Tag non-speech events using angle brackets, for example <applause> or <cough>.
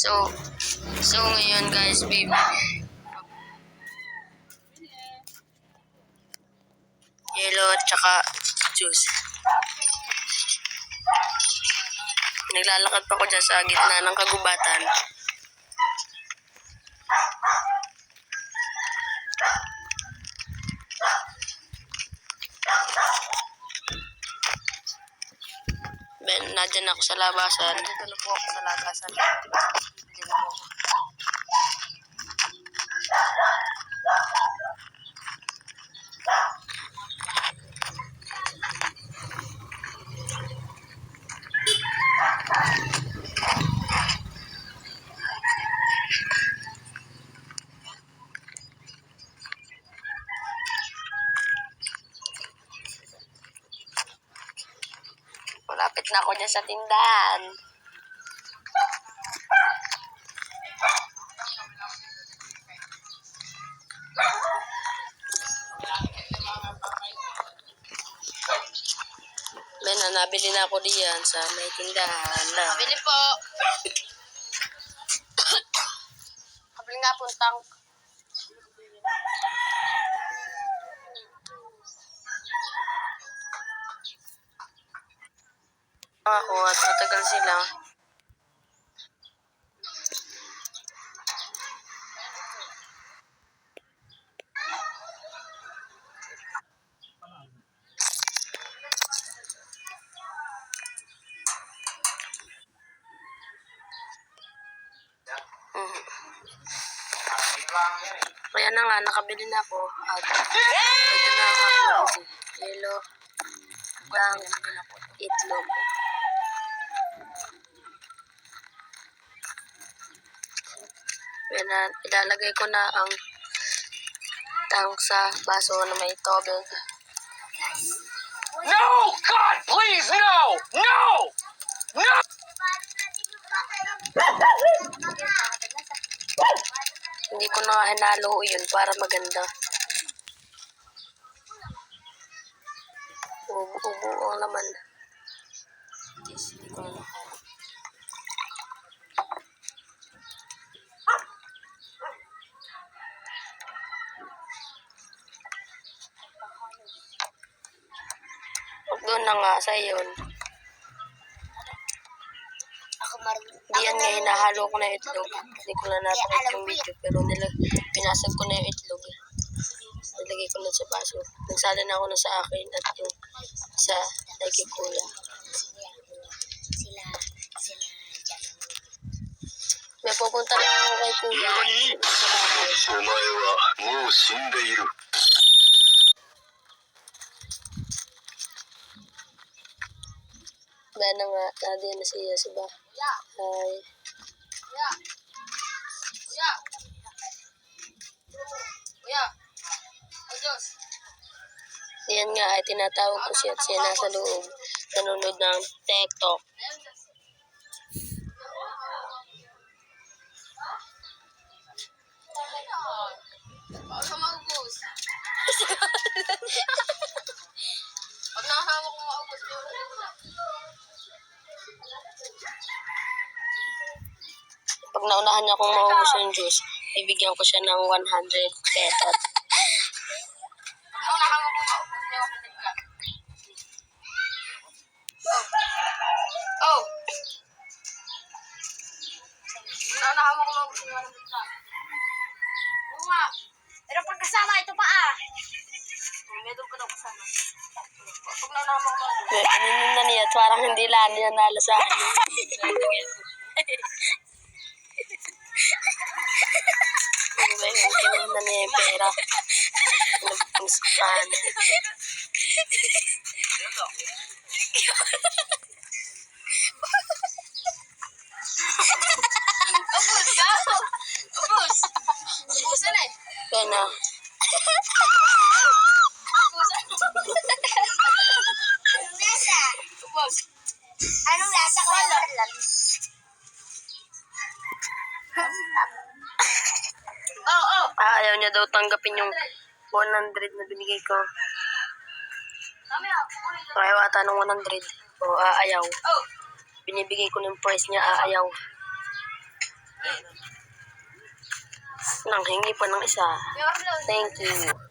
So, so ngayon guys, baby. Yellow at juice. Naglalakad pa ko dyan sa gitna ng kagubatan. Ben, nadyan ako sa labasan. Dito na po ako sa labasan. Malapit na ako dyan sa tindahan. Ben, na, nabili na ako diyan sa may tindahan. Na. Bili po. Kabili nga po tang. Ako at matagal sila. Kaya na nga, nakabili na ako. At ito na ako. Yellow. Ang itlog. Kaya na, ilalagay ko na ang tang sa baso na may tubig. Hindi ko yun para maganda. Ubo-ubo ang laman. Yes, hindi ko doon na nga sa yun. Yan nga, hinahalo ko na itlog. Hindi ko na natapos yung video, pero nilag pinasag ko na yung itlog. Nilagay ko na sa baso. Nagsala na ako na sa akin at yung sa nagkikula. May pupunta na ako kay kuya. Umae wa mou shindeiru. Ba na nga, tadi na siya, si ba? Bahay. Kuya. Kuya. Kuya. O Diyos. Yan nga ay tinatawag ko siya at siya nasa loob. Nanonood ng TikTok. Pag naunahan niya akong maubos yung juice, ibigyan ko siya ng 100 petot. Oh. Pag nakahawak ko maubos, may ulit ka. Oo nga. Pero pag kasama, ito pa ah. Meron ko daw kasama. Pag naunahan mo ko maubos. Ganyan na niya, parang hindi lang niya <laughs> sa yun? Kinuha na niya yung pera. Nagpangsakan. Ubus ka! Ubus! Ubusan eh! Kaya ko? Oh, oh! ayaw niya daw tanggapin yung 100 na binigay ko. Ulit. Ayaw ata ng 100. O, aayaw. Oh! Binibigay ko ng price niya, aayaw. Nang hingi pa ng isa. Thank you.